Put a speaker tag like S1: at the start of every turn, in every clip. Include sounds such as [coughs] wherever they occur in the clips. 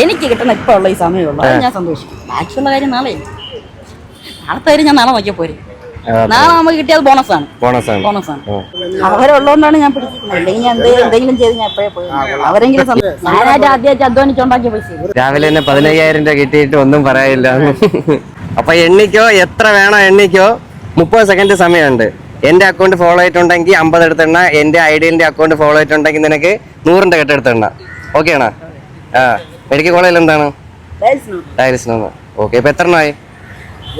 S1: എനിക്ക് കിട്ടണ ഇപ്പൊ ഉള്ള ഈ സമയമുള്ള. അത് ഞാൻ സന്തോഷിക്കും. ബാക്കിയുള്ള കാര്യം നാളെ നാളത്തെ കാര്യം ഞാൻ നാളെ നോക്കിയാൽ പോരെ. നാളെ നമുക്ക് കിട്ടിയത് ബോണസാണ്.
S2: ബോണസ് ആണ്
S1: ബോണസാണ് അവരുള്ളതുകൊണ്ടാണ് ഞാൻ പിടിച്ചിരിക്കുന്നത്. അല്ലെങ്കിൽ ഞാൻ എന്തെങ്കിലും ചെയ്ത് ഞാൻ എപ്പോഴേ പോയി അവരെങ്കിലും. ഞാനായിട്ട് ആദ്യമായിട്ട് അധ്വാനിച്ചുണ്ടാക്കിയ പൈസ.
S2: രാവിലെ തന്നെ പതിനയ്യായിരം രൂപ കിട്ടിയിട്ട് ഒന്നും പറയാനില്ല. അപ്പൊ എണ്ണിക്കോ എത്ര വേണോ എണ്ണിക്കോ. മുപ്പത് സെക്കൻഡ് സമയമുണ്ട്. എന്റെ അക്കൗണ്ട് ഫോളോ ആയിട്ടുണ്ടെങ്കിൽ അമ്പത് എടുത്തെണ്ണ. എന്റെ ഐഡിയലിന്റെ അക്കൗണ്ട് ഫോളോ ആയിട്ടുണ്ടെങ്കിൽ നിനക്ക് നൂറിന്റെ കെട്ടെടുത്തെണ്ണ. ഓക്കെ ആണോ? ആ. മെഡിക്കൽ കോളേജിൽ എന്താണ്. ഡയലിസിനാണ് ഓക്കെ ഇപ്പൊ എത്ര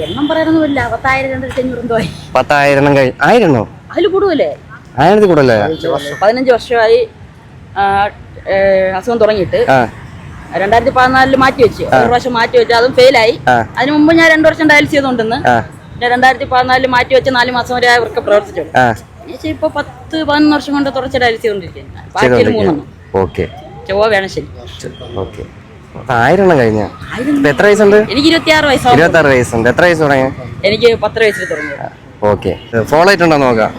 S1: എണ്ണം പറയാനൊന്നുമില്ല. പത്തായിരം രണ്ടായിരത്തി അഞ്ഞൂറ് എന്തോ ആയി.
S2: പത്തായിരം കഴിഞ്ഞ ആയിരണോ
S1: അതിൽ കൂടുതലേ?
S2: ആയിരത്തി കൂടുതലേ
S1: പതിനഞ്ച് വർഷമായി അസുഖം തുടങ്ങിയിട്ട്. രണ്ടായിരത്തി പതിനാലിൽ മാറ്റി വെച്ച്. ഒരു പ്രാവശ്യം മാറ്റി വെച്ച് അതും ഫെയിലായി. അതിന് മുമ്പ് ഞാൻ രണ്ടു വർഷം ഡയൽസ് ചെയ്തുകൊണ്ടിരുന്നു
S2: ആ.
S1: പിന്നെ രണ്ടായിരത്തി പതിനാലിൽ മാറ്റി വെച്ച് നാല് മാസം വരെ അവർക്ക് പ്രവർത്തിച്ചു ഇപ്പൊ പത്ത് പതിനൊന്ന് വർഷം കൊണ്ട് തുടർച്ച ഡയൽസ് ചെയ്തോണ്ടിരിക്കുന്നു ബാക്കിയിൽ മൂന്നെണ്ണം. ചൊവ്വ വേണം ശരി.
S2: ഓക്കെ ആയിരെണ്ണം കഴിഞ്ഞ. എത്ര വയസ്സുണ്ട്?
S1: എനിക്ക് ഇരുപത്തിയാറ്
S2: ഇരുപത്തി ആറ് വയസ്സുണ്ട്. എത്ര വയസ്സ് തുടങ്ങി?
S1: എനിക്ക് പത്ത് വയസ്സിൽ തുടങ്ങി.
S2: ഓക്കെ. ഫോളോ ആയിട്ടുണ്ടോ നോക്കാം.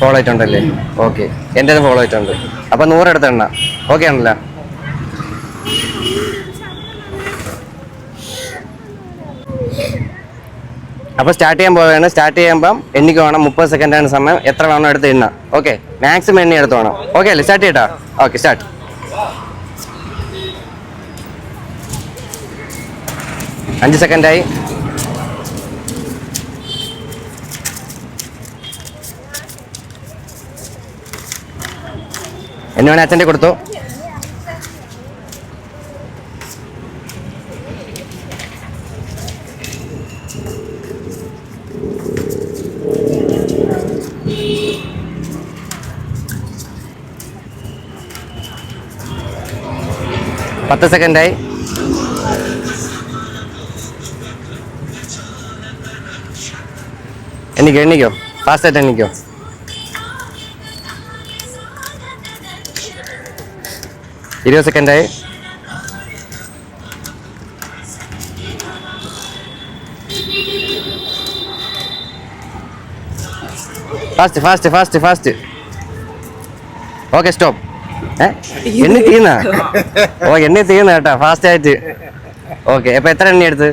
S2: ഫോളോ ആയിട്ടുണ്ടല്ലേ? ഓക്കെ. എന്റെ ഫോളോ ആയിട്ടുണ്ട്. അപ്പൊ നൂറെടുത്തെണ്ണ ഓക്കെ ആണല്ലോ. അപ്പൊ സ്റ്റാർട്ട് ചെയ്യാൻ പോവുകയാണ്. സ്റ്റാർട്ട് ചെയ്യുമ്പം എനിക്ക് വേണം മുപ്പത് സെക്കൻഡ് ആണ് സമയം. എത്ര വേണം എടുത്ത് എണ്ണ ഓക്കെ മാക്സിമം എണ്ണി എടുത്ത് വേണം. ഓക്കെ അല്ലേ? സ്റ്റാർട്ട് ചെയ്യട്ടോ. ഓക്കെ സ്റ്റാർട്ട് അഞ്ച് സെക്കൻഡായി എന്നെ വേണേ അച്ഛന്റെ കൊടുത്തു? പത്ത് സെക്കൻഡായി എണ്ണിക്കോ എണ്ണിക്കോ ഫാസ്റ്റായിട്ട് എണ്ണിക്കോ ഇരുപത് സെക്കൻഡായി fast fast fast fast okay stop ഏ എണ്ണി തീർന്ന ഓ എണ്ണി തീർന്ന കേട്ടോ ഫാസ്റ്റ് ആയിട്ട്. ഓക്കെ അപ്പൊ എത്ര എണ്ണി എടുത്ത്.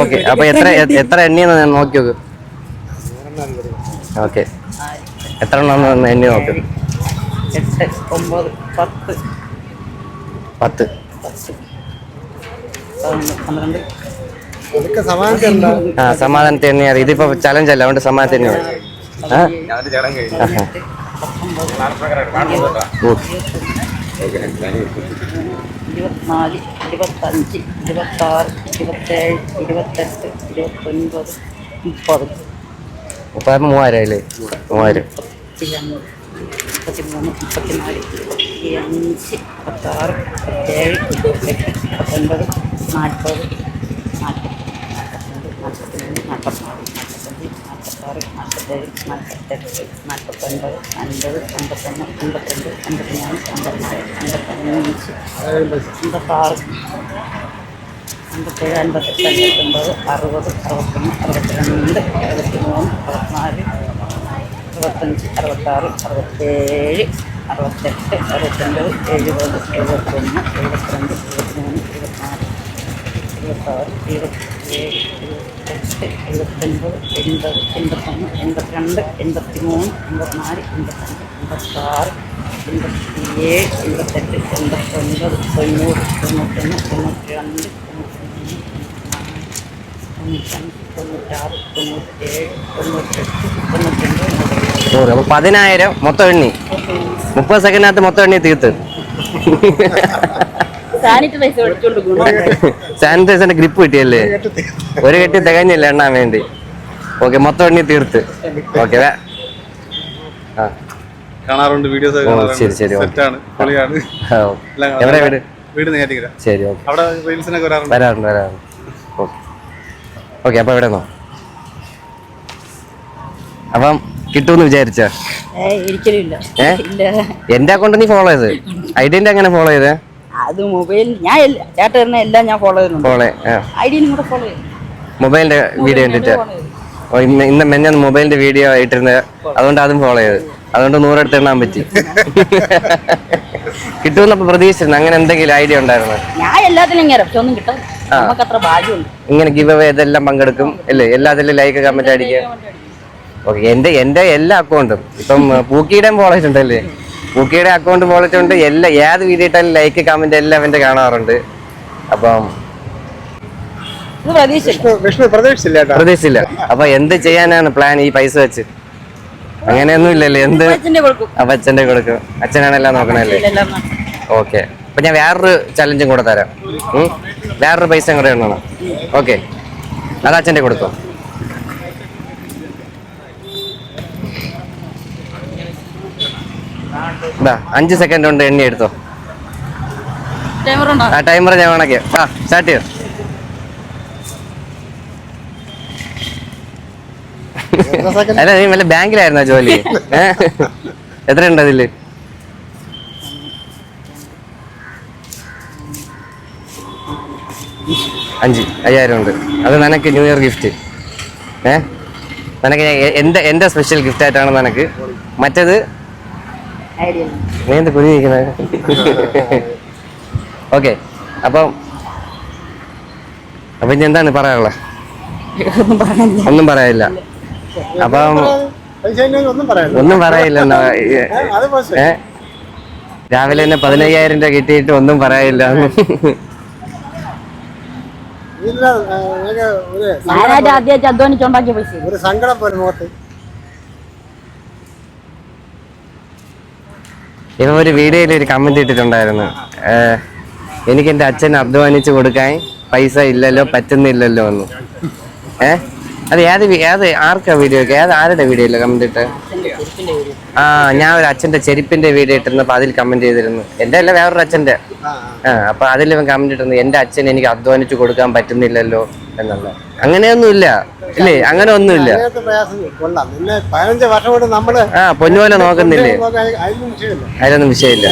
S2: ഓക്കെ അപ്പൊ എത്ര എത്ര എണ്ണിയെന്ന് ഞാൻ നോക്കി നോക്ക്. ഓക്കെ എത്ര എണ്ണം എണ്ണി നോക്ക്.
S1: പത്ത്.
S2: ആ സമാധാനത്തെ എണ്ണിയാ ഇതിപ്പോ ചലഞ്ച് അല്ല അതുകൊണ്ട് സമാധാനത്തെ എണ്ണിയാ. ആ?
S1: ഇരുപത്തിനാല് ഇരുപത്തഞ്ച് ഇരുപത്താറ് ഇരുപത്തേഴ് ഇരുപത്തെട്ട് ഇരുപത്തൊൻപത് മുപ്പത്.
S2: മുപ്പത് മൂവായിരം. അല്ലേ മൂവായിരം
S1: മുപ്പത്തിമൂന്ന് മുപ്പത്തിനാല് അഞ്ച് മുപ്പത്താറ് മുപ്പത്തേഴ് മുപ്പത്തെട്ട് മുപ്പത്തൊൻപത് നാൽപ്പത് നാൽപ്പത്തി നാൽപ്പത്തിമൂന്ന് നാൽപ്പത്തിനാല്. നാൽപ്പത്തേഴ് നാൽപ്പത്തെട്ട് നാൽപ്പത്തൊൻപത് അൻപത് അൻപത്തൊന്ന് അൻപത്തിരണ്ട് അൻപത്തിനാല് അൻപത്തിനാല് അൻപത്തഞ്ച് അൻപത്താറ് അൻപത്തേഴ് അൻപത്തെട്ട് അൻപത്തൊൻപത് അറുപത് അറുപത്തൊന്ന് അറുപത്തിരണ്ട് അറുപത്തിമൂന്ന് അറുപത്തിനാല് അറുപത്തഞ്ച് അറുപത്താറ് അറുപത്തേഴ് അറുപത്തെട്ട് അറുപത്തൊൻപത് എഴുപത് എഴുപത്തൊന്ന് എഴുപത്തിരണ്ട് എഴുപത്തിമൂന്ന് ഇരുപത്തിനാല് ഇരുപത്താറ് ഇരുപത്തിയേഴ് എഴുപത്തൊൻപത് എൺപത് എൺപത്തൊന്ന് എൺപത്തിരണ്ട് എൺപത്തിമൂന്ന് എൺപത്തിനാല് എൺപത്തഞ്ച് എൺപത്താറ് എൺപത്തിയേഴ് എൺപത്തെട്ട് എൺപത്തൊൻപത് തൊണ്ണൂറ് തൊണ്ണൂറ്റൊന്ന് തൊണ്ണൂറ്റിരണ്ട് തൊണ്ണൂറ്റിമൂന്ന് തൊണ്ണൂറ്റഞ്ച് തൊണ്ണൂറ്റാറ് തൊണ്ണൂറ്റേഴ് തൊണ്ണൂറ്റെട്ട്
S2: അപ്പൊ പതിനായിരം മൊത്തം എണ്ണി. മുപ്പത് സെക്കൻഡിനകത്ത് മൊത്തം എണ്ണി തീർത്ത്. സാനിറ്റൈസറിന്റെ ഗ്രിപ്പ് കിട്ടിയല്ലേ? ഒരു കെട്ടി തികഞ്ഞില്ല എണ്ണാൻ വേണ്ടി. ഓക്കെ മൊത്തം എണ്ണി തീർത്ത്. ഓക്കെ
S3: കാണാറുണ്ട് വീഡിയോസ്
S2: ശരി, ശരി, എവിടെ വീട്?
S3: വീട് നേരിട്ടില്ല
S2: ശരി ഓക്കെ.
S3: അവിടെ റീൽസിനൊക്കെ വരാറുണ്ട്.
S2: വരാറുണ്ട് വരാറുണ്ട്. ഓക്കെ. ഓക്കെ അപ്പൊ എവിടെ നോ അപ്പം കിട്ടുമെന്ന് വിചാരിച്ച? എന്റെ അക്കൗണ്ട് നീ ഫോളോ ചെയ്ത് ഐഡിയന്റെ അങ്ങനെ ഫോളോ ചെയ്തേ?
S1: അത് മൊബൈൽ ഞാൻ തരുന്ന എല്ലാം ഞാൻ ഫോളോ ചെയ്യുന്നുണ്ട്.
S2: ഫോളോ
S1: ഐ ഡിയിലും കൂടെ ഫോളോ ചെയ്യും.
S2: മൊബൈലിന്റെ വീഡിയോ കണ്ടിട്ട്? ഓ, ഇന്ന് ഇന്ന് മെഞ്ഞാന്ന് മൊബൈലിന്റെ വീഡിയോ ഇട്ടിരുന്നത് അതുകൊണ്ട് അതും ഫോളോ ചെയ്തു. അതുകൊണ്ട് നൂറെടുത്ത് എണ്ണാൻ പറ്റി. [laughs] കിട്ടുമെന്നപ്പോ പ്രതീക്ഷിച്ചിരുന്നു. അങ്ങനെ എന്തെങ്കിലും ഐഡിയ ഉണ്ടായിരുന്നു?
S1: ഞാൻ എല്ലാത്തിലും ഇങ്ങനെ ഒന്നും കിട്ടും
S2: ഇങ്ങനെ ഗിവ് അവേ ഇതെല്ലാം പങ്കെടുക്കും അല്ലേ? എല്ലാത്തിലും ലൈക്ക് കമന്റ് അടിക്കുക. ഓക്കെ എന്റെ എന്റെ എല്ലാ അക്കൗണ്ടും ഇപ്പം പൂക്കിയുടെയും ഫോളോ ചെയ്തിട്ടുണ്ടല്ലേ? പൂക്കിയുടെ അക്കൗണ്ട് ചെയ്തിട്ടുണ്ട് എല്ലാ ഏത് വീഡിയോ ഇട്ടാലും ലൈക്ക് കമന്റ് എല്ലാം അവന്റെ കാണാറുണ്ട്. അപ്പം
S3: പ്രതീക്ഷിച്ചില്ല.
S2: അപ്പൊ എന്ത് ചെയ്യാനാണ് പ്ലാൻ ഈ പൈസ വെച്ച്? അങ്ങനെയൊന്നും ഇല്ലല്ലേ എന്ത്? അപ്പൊ അച്ഛന്റെ കൊടുക്കും. അച്ഛനാണ് എല്ലാം നോക്കണല്ലേ ഓക്കെ അപ്പൊ ഞാൻ വേറൊരു ചലഞ്ചും കൂടെ തരാം? വേറൊരു പൈസ കൂടെ എണ്ണണം ഓക്കെ അത് അച്ഛന്റെ കൊടുക്കും. ഇതാ അഞ്ച് സെക്കൻഡ് കൊണ്ട് എണ്ണി എടുത്തോ.
S1: ടൈമർ ഉണ്ടോ?
S2: ആ ടൈമർ ഞാൻ വേണക്കെ. ആ സ്റ്റാർട്ട് ചെയ്യോ. അല്ല നീ വല്ല ബാങ്കിലായിരുന്നോ ജോലി? എത്ര എത്രയുണ്ട് അതിൽ? അഞ്ച് അയ്യായിരം ഉണ്ട് അത് നിനക്ക് ന്യൂ ഇയർ ഗിഫ്റ്റ് ഏഹ് നിനക്ക് എന്റെ എന്റെ സ്പെഷ്യൽ ഗിഫ്റ്റ് ആയിട്ടാണ് നിനക്ക്. മറ്റേത് നീ എന്ത് ഓക്കെ അപ്പം അപ്പൊ ഇനി എന്താണ് പറയാനുള്ളത്?
S1: ഒന്നും പറയാനില്ല
S2: അപ്പം
S3: ഒന്നും
S2: പറയില്ലെന്നോ
S3: ഏ.
S2: രാവിലെ തന്നെ പതിനയ്യായിരം രൂപ കിട്ടിയിട്ട് ഒന്നും
S1: പറയാനില്ല അധ്വാനിച്ചുണ്ടാക്കിയ പൈസ.
S3: ഒരു സങ്കടം പോലെ മുഖത്ത്.
S2: ഇവ ഒരു വീഡിയോയിൽ ഒരു കമന്റ് ഇട്ടിട്ടുണ്ടായിരുന്നു. എനിക്ക് എന്റെ അച്ഛൻ അധ്വാനിച്ച് കൊടുക്കാൻ പൈസ ഇല്ലല്ലോ പറ്റുന്നില്ലല്ലോ എന്ന്. ഏ അത് ഏത് ഏത് ആർക്കാ വീഡിയോ ഏത് ആരുടെ വീഡിയോയില്ല കമന്റ് ഇട്ട്?
S1: വീഡിയോ.
S2: ആ ഞാൻ ഒരു അച്ഛന്റെ ചെരുപ്പിന്റെ വീഡിയോ ഇട്ടിരുന്നപ്പോ അതിൽ കമന്റ് ചെയ്തിരുന്നു. എന്റെ അല്ല വേറൊരു അച്ഛന്റെ
S3: ആ
S2: അപ്പൊ അതിൽ ഇവൻ കമന്റ് ഇട്ടിരുന്നു എന്റെ അച്ഛൻ എനിക്ക് അധ്വാനിച്ചു കൊടുക്കാൻ പറ്റുന്നില്ലല്ലോ എന്നുള്ള അങ്ങനെയൊന്നുമില്ല ഇല്ലേ? അങ്ങനെ ഒന്നുമില്ല ആ പൊന്നുപോലെ നോക്കുന്നില്ലേ? അതിലൊന്നും വിഷയമില്ല.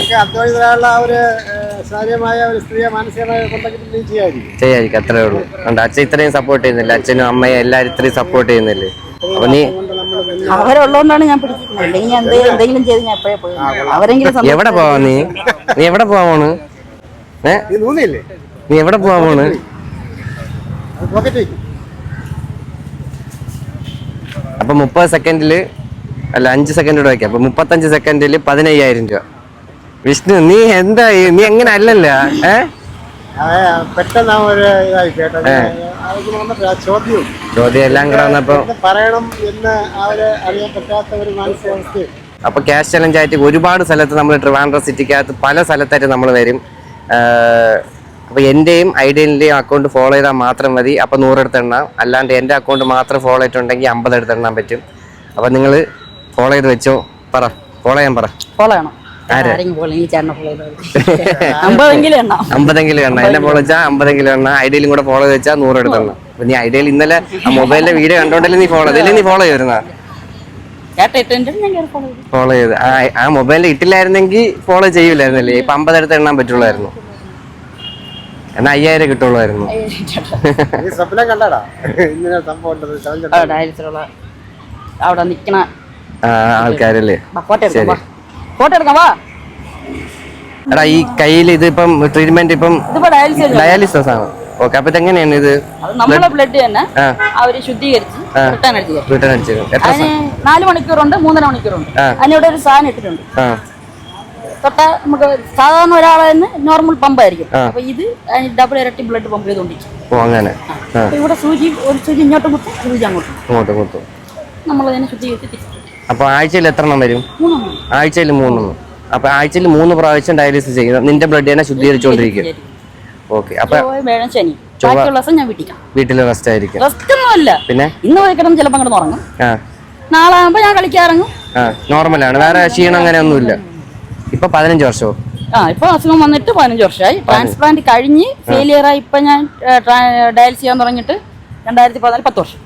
S3: ചെയ്യാതിരിക്കും.
S2: അത്രേ ഉള്ളൂ. അതുകൊണ്ട് അച്ഛൻ ഇത്രയും സപ്പോർട്ട് ചെയ്യുന്നില്ല. അച്ഛനും അമ്മയും എല്ലാരും ഇത്രയും സപ്പോർട്ട് ചെയ്യുന്നില്ലേ? അപ്പൊ നീ
S1: അവരുള്ളതുകൊണ്ടാണ് ഞാൻ പിടിച്ചിരിക്കുന്നത്. അല്ലെങ്കിൽ ഞാൻ എന്തെങ്കിലും എന്തെങ്കിലും ചെയ്ത് ഞാൻ എപ്പോഴേ പോയി അവരെങ്കിലും
S2: എവിടെ പോവാ നീ? നീ എവിടെ പോവാ പോണ് ഏ?
S3: നീ നൂന്നില്ലേ?
S2: നീ എവിടെ പോവാ പോണ് അപ്പൊ മുപ്പത് സെക്കൻഡിൽ അല്ല അഞ്ച് സെക്കൻഡ് കൂടെ വയ്ക്കാം. അപ്പൊ മുപ്പത്തഞ്ച് സെക്കൻഡിൽ പതിനയ്യായിരം രൂപ. വിഷ്ണു നീ എന്താ നീ എങ്ങനെ അല്ലല്ല? ഏ?
S3: പെട്ടെന്ന്
S2: ചോദ്യം എല്ലാം കൂടെ വന്നപ്പോ
S3: പറയണം എന്ന് ഒരു അറിയാൻ പറ്റാത്ത ഒരു മാനസികാവസ്ഥയും.
S2: അപ്പൊ ക്യാഷ് ചലഞ്ച് ആയിട്ട് ഒരുപാട് സ്ഥലത്ത് നമ്മൾ ട്രിവാൻഡ്രം സിറ്റിക്കകത്ത് പല സ്ഥലത്തായിട്ട് നമ്മൾ വരും. അപ്പോൾ അപ്പൊ എന്റെയും ഐഡിയലിന്റെയും അക്കൗണ്ട് ഫോളോ ചെയ്താൽ മാത്രം മതി. അപ്പൊ നൂറെടുത്ത് എണ്ണാം. അല്ലാണ്ട് എന്റെ അക്കൗണ്ട് മാത്രം ഫോളോ ചെയ്തിട്ടുണ്ടെങ്കിൽ അമ്പത് എടുത്ത് എണ്ണാൻ പറ്റും. അപ്പൊ നിങ്ങൾ ഫോളോ ചെയ്ത് വെച്ചോ. പറ. ഫോളോ ചെയ്യാൻ പറ.
S1: ഫോളോ ചെയ്യണം. [laughs] അമ്പതെങ്കിലും എണ്ണാം.
S2: എന്നെ ഫോളോ വെച്ചാൽ അമ്പതെങ്കിലും എണ്ണ. ഐഡിയയിലും കൂടെ ഫോളോ വെച്ചാൽ നൂറ് എടുത്ത് അപ്പൊ നീ ഐഡിയയിൽ ഇന്നലെ ആ മൊബൈലിലെ വീഡിയോ കണ്ടോണ്ടല്ലേ നീ ഫോളോ ചെയ്തില്ലേ നീ ഫോളോ ചെയ്തിരുന്ന?
S1: ഫോളോ ചെയ്ത്.
S2: ആ മൊബൈലിൽ ഇട്ടില്ലായിരുന്നെങ്കിൽ ഫോളോ ചെയ്യൂലായിരുന്നല്ലേ? ഇപ്പൊ അമ്പതെടുത്ത് എണ്ണാൻ പറ്റുള്ളായിരുന്നു. എന്നാ അയ്യായിരം കിട്ടുള്ളായിരുന്നു.
S1: അവിടെ
S2: നിക്കണ ആൾക്കാരല്ലേ?
S1: ഫോട്ടോ എടുക്കാം വാ.
S2: എടാ ഈ കയ്യിൽ ഇത് ഇപ്പം ട്രീറ്റ്മെന്റ് ഇപ്പം
S1: ഡയാലിസിസ്
S2: ആണ്. ഓക്കെ അപ്പൊ എങ്ങനെയാണ് ഇത്?
S1: നമ്മളെ ബ്ലഡ് തന്നെ അവർ ശുദ്ധീകരിച്ച് റിട്ടേൺ അടിച്ചു
S2: റിട്ടേൺ അടിച്ചത് എത്ര
S1: അതിന് നാല് മണിക്കൂറുണ്ട് മൂന്നര മണിക്കൂറുണ്ട്. അതിനിവിടെ ഒരു സാധനം ഇട്ടിട്ടുണ്ട്. തൊട്ട നമുക്ക് സാധാരണ ഒരാളെ നോർമൽ പമ്പ്
S2: ആയിരിക്കും.
S1: അപ്പൊ ഇത് ഡബിൾ ഇരട്ടി ബ്ലഡ് പമ്പ് ചെയ്തോണ്ടിരിക്കും
S2: ഓ അങ്ങനെ.
S1: ഇവിടെ സൂചി ഒരു സൂചി ഇങ്ങോട്ടും കുത്തും സൂചി അങ്ങോട്ടും.
S2: അങ്ങോട്ട് കൊടുത്തു
S1: നമ്മൾ അതിനെ ശുദ്ധീകരിച്ച് തിരിച്ചു
S2: അപ്പൊ ആഴ്ചയിൽ എത്ര എണ്ണം വരും? ആഴ്ചയിൽ മൂന്നെണ്ണം. അപ്പൊ ആഴ്ചയിൽ മൂന്ന് പ്രാവശ്യം ഡയാലിസിസ് ചെയ്യും നിന്റെ ബ്ലഡ് തന്നെ ശുദ്ധീകരിച്ചുകൊണ്ടിരിക്കും. ഓക്കെ അപ്പൊ വീട്ടിൽ റെസ്റ്റ് ആയിരിക്കും.
S1: റെസ്റ്റ് ഒന്നുമല്ല.
S2: പിന്നെ?
S1: ഇന്ന് പോയി കിടന്ന് ചിലപ്പോൾ അങ്ങോട്ട് ഉറങ്ങും. നാളെ ഞാൻ കളിക്കാറങ്ങും.
S2: നോർമലാണ് വേറെ ക്ഷീണം അങ്ങനെ ഒന്നുമില്ല. ഇപ്പൊ പതിനഞ്ച് വർഷമോ
S1: ആ ഇപ്പൊ അസുഖം വന്നിട്ട് പതിനഞ്ച് വർഷമായി. ട്രാൻസ്പ്ലാന്റ് കഴിഞ്ഞ് ഫെയിലിയർ ആയി ഇപ്പൊ ഞാൻ ഡയൽസ് ചെയ്യാൻ തുടങ്ങിയിട്ട് രണ്ടായിരത്തി പതിനാല് പത്ത് വർഷം.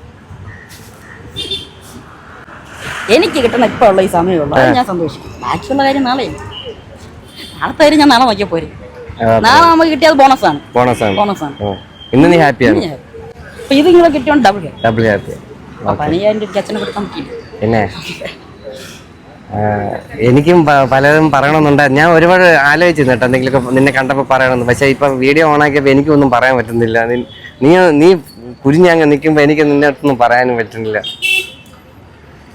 S1: എനിക്ക് കിട്ടുന്ന ഇപ്പൊ ഉള്ള ഈ സമയമുള്ളൂ. അത് ഞാൻ സന്തോഷിക്കും ബാക്കിയുള്ള കാര്യം നാളെ നാളത്തെ കാര്യം ഞാൻ നാളെ നോക്കിയാൽ പോരെ. നാളെ നമുക്ക് കിട്ടിയത് ബോണസ് ആണ്
S2: ബോണസ് ആണ്
S1: ബോണസ് ആണ്?
S2: ഓ. ഇന്ന് നീ ഹാപ്പിയാണ്
S1: അപ്പൊ ഇത് ഇങ്ങനെ കിട്ടിയോണ്ട് ഡബിൾ
S2: ഡബിൾ ഹാപ്പി
S1: രൂപ അച്ഛനെ കൊടുക്കാൻ പറ്റില്ല
S2: പിന്നെ? എനിക്കും പലരും പറയണമെന്നുണ്ട്. ഞാൻ ഒരുപാട് ആലോചിച്ചിരുന്നു കേട്ടോ എന്തെങ്കിലുമൊക്കെ നിന്നെ കണ്ടപ്പോൾ പറയണമെന്ന്. പക്ഷേ ഇപ്പൊ വീഡിയോ ഓണാക്കിയപ്പോൾ എനിക്കൊന്നും പറയാൻ പറ്റുന്നില്ല. നീ- നീ നീ കുരിഞ്ഞങ്ങ് നിൽക്കുമ്പോൾ എനിക്ക് നിന്നെ അടുത്തൊന്നും പറയാനും പറ്റുന്നില്ല.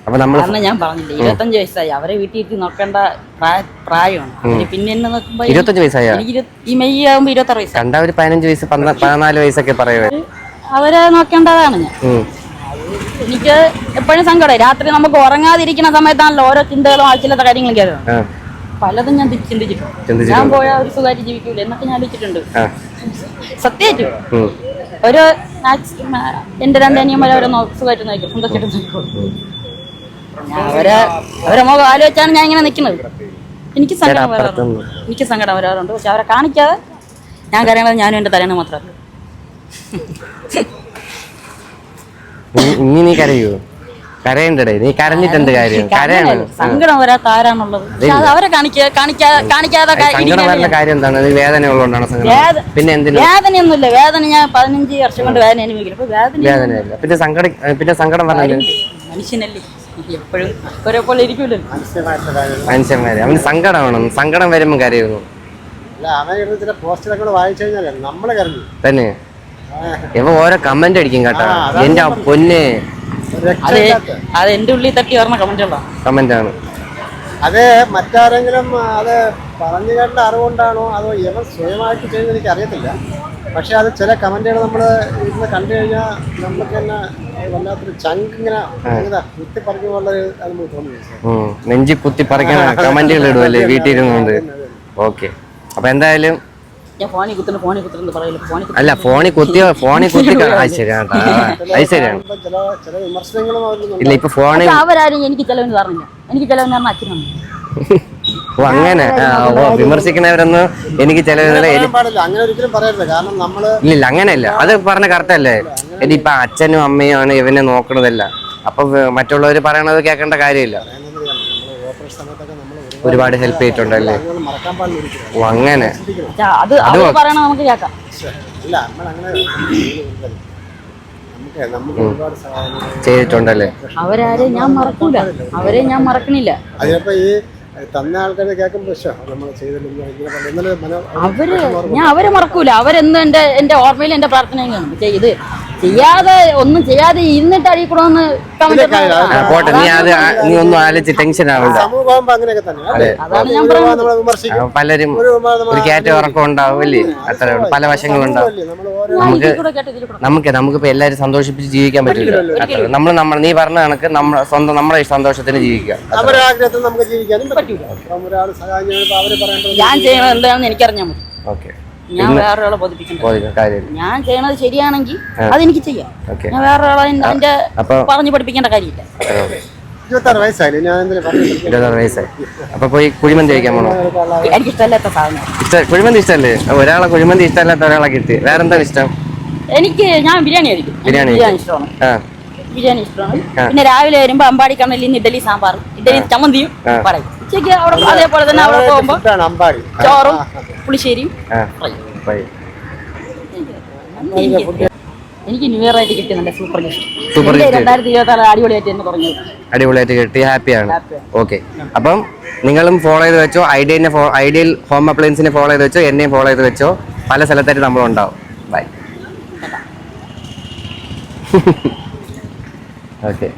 S2: അപ്പൊ നമ്മൾ
S1: കാരണം ഞാൻ പറഞ്ഞില്ലേ ഇരുപത്തഞ്ച് വയസ്സായി. അവരെ വീട്ടിൽ ഇരുത്തി നോക്കേണ്ട പ്രായമാണ്. അവർ പിന്നെ എന്നെ നോക്കുമ്പോ
S2: ഇരുപത്തഞ്ച് വയസ്സായ?
S1: എനിക്ക് ഈ മെയ് ആകുമ്പോ ഇരുപത്താറ് വയസ്സായി.
S2: കണ്ട ഒരു പതിനഞ്ച് വയസ്സ് പതിനാല് വയസ്സൊക്കെ പറയുവേ.
S1: അവരെ നോക്കേണ്ടതാണ് ഞാൻ. എനിക്ക് എപ്പോഴും സങ്കടം രാത്രി നമുക്ക് ഉറങ്ങാതിരിക്കുന്ന സമയത്താണല്ലോ ഓരോ ചിന്തകളും ആഴ്ചയിലത്തെ കാര്യങ്ങളും
S2: കേൾക്കുന്നത്.
S1: പലതും ഞാൻ ചിന്തിച്ചിട്ടുണ്ട്. ഞാൻ പോയ ഒരു സുഖമായിട്ട് ജീവിക്കൂല എന്നൊക്കെ ഞാൻ ആലോചിച്ചിട്ടുണ്ട്. സത്യമായിട്ടും. ഒരു എന്റെ രണ്ട് അനിയന്മാരെ അവരെ സുഖമായിട്ട് നോക്കും. സന്തോഷമായിട്ട് നോക്കും. അവരെ അവരെ മുഖം ആലോചിച്ചാണ് ഞാൻ ഇങ്ങനെ നിൽക്കുന്നത്. എനിക്ക് സങ്കടം വരാറുണ്ട്. എനിക്ക് സങ്കടം വരാറുണ്ട്. പക്ഷെ അവരെ കാണിക്കാതെ ഞാൻ കരയണത് ഞാനും എന്റെ തലേന്ന് മാത്രമല്ല
S2: ഇനി- നീ കരയൂ? കരയണ്ടടേ നീ കാര്യം? കരയാണ്?
S1: സങ്കടം വരാത്ത ആരാണുള്ളത്? അവരെ കാണിക്കാ കാണിക്കാ കാണിക്കാതെ
S2: കാര്യം എന്താണ്? വേദന ഉള്ളതുകൊണ്ടാണ് പിന്നെ
S1: വേദനയൊന്നുമില്ല. വേദന ഞാൻ പതിനഞ്ച് വർഷം കൊണ്ട് വേദന അനുഭവിക്കില്ല വേദന
S2: പിന്നെ സങ്കടം പിന്നെ സങ്കടം
S1: മനുഷ്യനല്ലേ. എപ്പോഴും ഒരേ പോലെ
S3: ഇരിക്കൂലോ
S2: മനുഷ്യന്മാര്. അവന് സങ്കടമാണ് സങ്കടം വരുമ്പോൾ കരയുന്നു.
S3: അല്ല അവൻ ഇടുന്ന ചില പോസ്റ്ററൊക്കെ വായിച്ചു കഴിഞ്ഞാൽ നമ്മളെ കരഞ്ഞു.
S2: തന്നെ. ഇവ ഓരോ കമന്റ് അടിക്കും കേട്ടോ. എന്റെ പൊന്നെ.
S1: അത്
S3: രക്ഷയില്ലാത്ത
S1: അത് എന്റെ ഉള്ളിൽ തട്ടി പറഞ്ഞ
S2: കമന്റ് ആണ്.
S3: അത് മറ്റാരെങ്കിലും അത് പറഞ്ഞു കേട്ട അറിവുകൊണ്ടാണോ അതോ ഇവൻ സ്വയമായിട്ട് ചെയ്യുന്നത് എനിക്ക് അറിയത്തില്ല പക്ഷെ അത് ചില കമന്റുകൾ നമ്മൾ ഇരുന്ന് കണ്ടു കഴിഞ്ഞാൽ നമുക്ക് തന്നെ വല്ലാത്തൊരു ചങ്ക് ഇങ്ങനെ ഇങ്ങനെ കുത്തി പറിക്കുന്ന പോലെ അത് നമുക്ക് തോന്നുന്നു.
S2: നെഞ്ചി കുത്തി പറിക്കണ കമന്റുകൾ ഇടുമല്ലേ വീട്ടിൽ ഇരുന്നുകൊണ്ട് ഓക്കെ. അപ്പൊ എന്തായാലും അല്ല ഫോണിൽ കുത്തിയ ഫോണിൽ കുത്തി അത് ശരിയാണ്. അത് ശരിയാണ് ഇല്ല ഇപ്പൊ ഫോണിൽ
S1: എനിക്ക് ചെലവിന് പറഞ്ഞില്ല. എനിക്ക് ചെലവിന് പറഞ്ഞ അച്ഛനമ്മ [laughs]
S2: ഓ അങ്ങനെ. വിമർശിക്കുന്നവരൊന്നും എനിക്ക് ചിലവില്ല
S3: പാടില്ല. അങ്ങനെ ഒരിക്കലും പറയരുത് കാരണം നമ്മൾ
S2: ഇല്ല അങ്ങനെയല്ല. അത് പറഞ്ഞ കറക്റ്റല്ലേ ഇനിയിപ്പൊ അച്ഛനും അമ്മയും ആണ് ഇവനെ നോക്കണതല്ല. അപ്പൊ മറ്റുള്ളവർ പറയണത് കേൾക്കേണ്ട കാര്യമില്ല.
S3: നമ്മൾ ഓപ്പറേഷൻ സമയത്തൊക്കെ നമ്മൾ
S2: ഒരുപാട് ഹെൽപ്പ് ചെയ്തിട്ടുണ്ട്
S3: അല്ലേ മറക്കാൻ
S2: ഓ അങ്ങനെ
S1: അത് നമുക്ക് കേൾക്കാം
S2: ചെയ്തിട്ടുണ്ടല്ലേ?
S1: അവരാരെ ഞാൻ മറക്കൂല. അവരെ ഞാൻ മറക്കണില്ല.
S3: അതിനപ്പോ ഈ തന്ന ആൾക്കാരെ കേൾക്കുമ്പോൾ നമ്മൾ ചെയ്തില്ല
S1: അവർ ഞാൻ അവരെ മറക്കൂല. അവരെന്ന് എന്റെ എന്റെ ഓർമ്മയിൽ എന്റെ പ്രാർത്ഥനയും ചെയ്ത് ചെയ്യാതെ ഒന്നും ചെയ്യാതെ ഇരുന്നിട്ട് അടിക്കണമെന്ന് കമന്റ്
S2: ആ, പോട്ടെ നീ അത് നീ ഒന്നും ആലോചിച്ച് ടെൻഷൻ ആവണ്ട. പലരും
S3: ഒരു
S2: കയറ്റ ഉറക്കം ഉണ്ടാവും അല്ലേ? അത്ര പല
S1: കൂടെ കേട്ട് ഇതിൽ
S2: നമുക്ക് നമുക്കിപ്പോ എല്ലാരും സന്തോഷിപ്പിച്ച് ജീവിക്കാൻ പറ്റില്ല. അത്ര നമ്മൾ നമ്മൾ നീ പറഞ്ഞ കണക്ക് നമ്മൾ സ്വന്തം നമ്മുടെ സന്തോഷത്തിന്
S3: ജീവിക്കാം നമുക്ക്
S1: ഞാൻ ചെയ്യണത് എന്താണെന്ന് എനിക്കറിഞ്ഞാൽ മതി.
S2: ഓക്കെ.
S1: ഞാൻ വേറൊരാളെ ബോധിപ്പിക്കണ്ട
S2: കാര്യമില്ല.
S1: ഞാൻ ചെയ്യണത് ശരിയാണെങ്കിൽ അതെനിക്ക് ചെയ്യാം. ഞാൻ വേറൊരാളെ അതിന്റെ പറഞ്ഞു പഠിപ്പിക്കേണ്ട കാര്യമില്ല.
S3: ഇരുപത്താറ് വയസ്സായില്ലേ? ഞാൻ എന്തിനാ പറഞ്ഞു [coughs]
S2: ഇരുപത്താറ് വയസ്സായി. അപ്പൊ പോയി കുഴിമന്തി കഴിക്കാൻ പോണോ?
S1: എനിക്ക് ഇഷ്ടമല്ലാത്ത സാധനം.
S2: ഇഷ്ട കുഴിമന്തി ഇഷ്ടമല്ലേ ഒരാളെ കുഴിമന്തി ഇഷ്ടമല്ലാത്ത ഒരാളെ കിട്ടി. വേറെന്താ ഇഷ്ടം?
S1: എനിക്ക് ഞാൻ ബിരിയാണി കഴിക്കും.
S2: ബിരിയാണി
S1: ബിരിയാണി ഇഷ്ടമാണ്.
S2: ആ.
S1: ബിരിയാണി ഇഷ്ടമാണ്. പിന്നെ രാവിലെ വരുമ്പോ അമ്പാടി കണ്ണലിൽ നിന്ന് ഇഡലി സാമ്പാർ ഇഡലി ചമ്മന്തിയും. പറയും. ഉച്ചയ്ക്ക് അവിടെ അതേപോലെ തന്നെ അവിടെ പോകുമ്പോ ചോറും പുളിശ്ശേരിയും എനിക്ക് ന്യൂ ഇയർ ആയിട്ട് കിട്ടിയ നല്ല സൂപ്പർ ഗിഫ്റ്റ്. രണ്ടായിരത്തി ഇരുപത്തി ആറ് അടിപൊളിയായിട്ട് എന്ന് പറഞ്ഞത്
S2: അടിപൊളിയായിട്ട് കിട്ടി ഹാപ്പിയാണ്. ഓക്കെ അപ്പം നിങ്ങളും ഫോളോ ചെയ്ത് വെച്ചോ ഐഡിയനെ ഐഡിയൽ ഹോം അപ്ലയൻസിനെ ഫോളോ ചെയ്ത് വെച്ചോ എന്നെയും ഫോളോ ചെയ്ത് വെച്ചോ പല സ്ഥലത്തായിട്ട് നമ്മളുണ്ടാവും ബൈ [laughs] ഓക്കെ